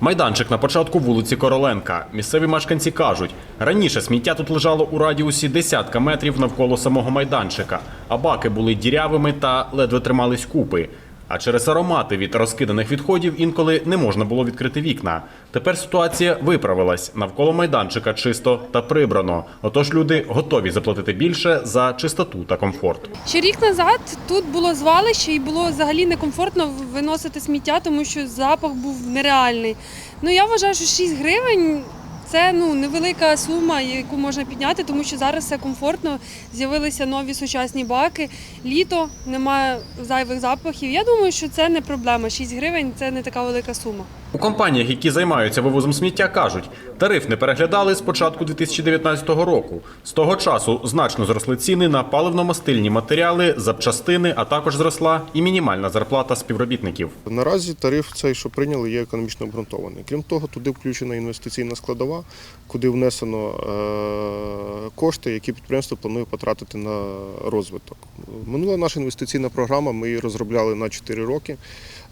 Майданчик на початку вулиці Короленка. Місцеві мешканці кажуть, раніше сміття тут лежало у радіусі десятка метрів навколо самого майданчика, а баки були дірявими та ледве тримались купи. А через аромати від розкиданих відходів інколи не можна було відкрити вікна. Тепер ситуація виправилась. Навколо майданчика чисто та прибрано. Отож люди готові заплатити більше за чистоту та комфорт. Ще рік назад тут було звалище і було взагалі некомфортно виносити сміття, тому що запах був нереальний. Ну я вважаю, що 6 гривень це ну невелика сума, яку можна підняти, тому що зараз все комфортно. З'явилися нові сучасні баки. Літо немає зайвих запахів. Я думаю, що це не проблема. 6 гривень це не така велика сума. У компаніях, які займаються вивозом сміття, кажуть, тариф не переглядали з початку 2019 року. З того часу значно зросли ціни на паливно-мастильні матеріали, запчастини, а також зросла і мінімальна зарплата співробітників. Наразі тариф цей, що прийняли, є економічно обґрунтований. Крім того, туди включена інвестиційна складова, куди внесено е, кошти, які підприємство планує потратити на розвиток. Минула наша інвестиційна програма, ми її розробляли на 4 роки.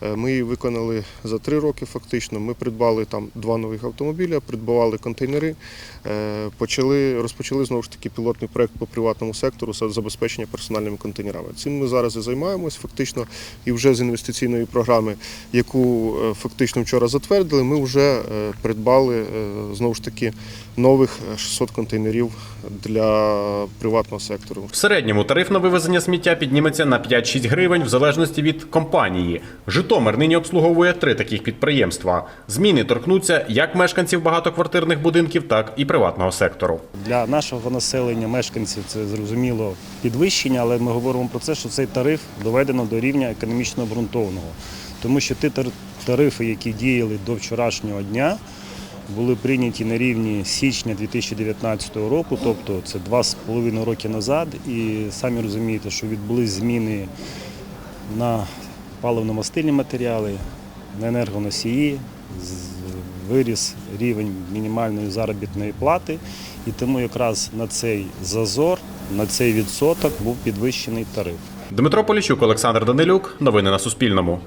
Е, Ми її виконали за 3 роки фактично. Ми придбали там два нових автомобіля, придбавали контейнери, е, почали, розпочали знову ж таки пілотний проект по приватному сектору з забезпечення персональними контейнерами. Цим ми зараз і займаємось фактично, і вже з інвестиційної програми, яку е, фактично вчора затвердили, ми вже придбали знову ж таки нових е, 600 контейнерів для приватного сектору. В середньому тариф на вивезення сміття підніметься на 5-6 гривень в залежності від компанії. Житомир нині обслуговує три таких підприємства. Зміни торкнуться як мешканців багатоквартирних будинків, так і приватного сектору. Для нашого населення, мешканців, це зрозуміло підвищення, але ми говоримо про це, що цей тариф доведено до рівня економічно обґрунтованого. Тому що ті тарифи, які діяли до вчорашнього дня, були прийняті на рівні січня 2019 року, тобто це два з половиною роки назад. І самі розумієте, що відбулись зміни на паливно-мастильні матеріали, на енергоносії, виріс рівень мінімальної заробітної плати, і тому якраз на цей зазор, на цей відсоток був підвищений тариф. Дмитро Поліщук, Олександр Данилюк. Новини на Суспільному.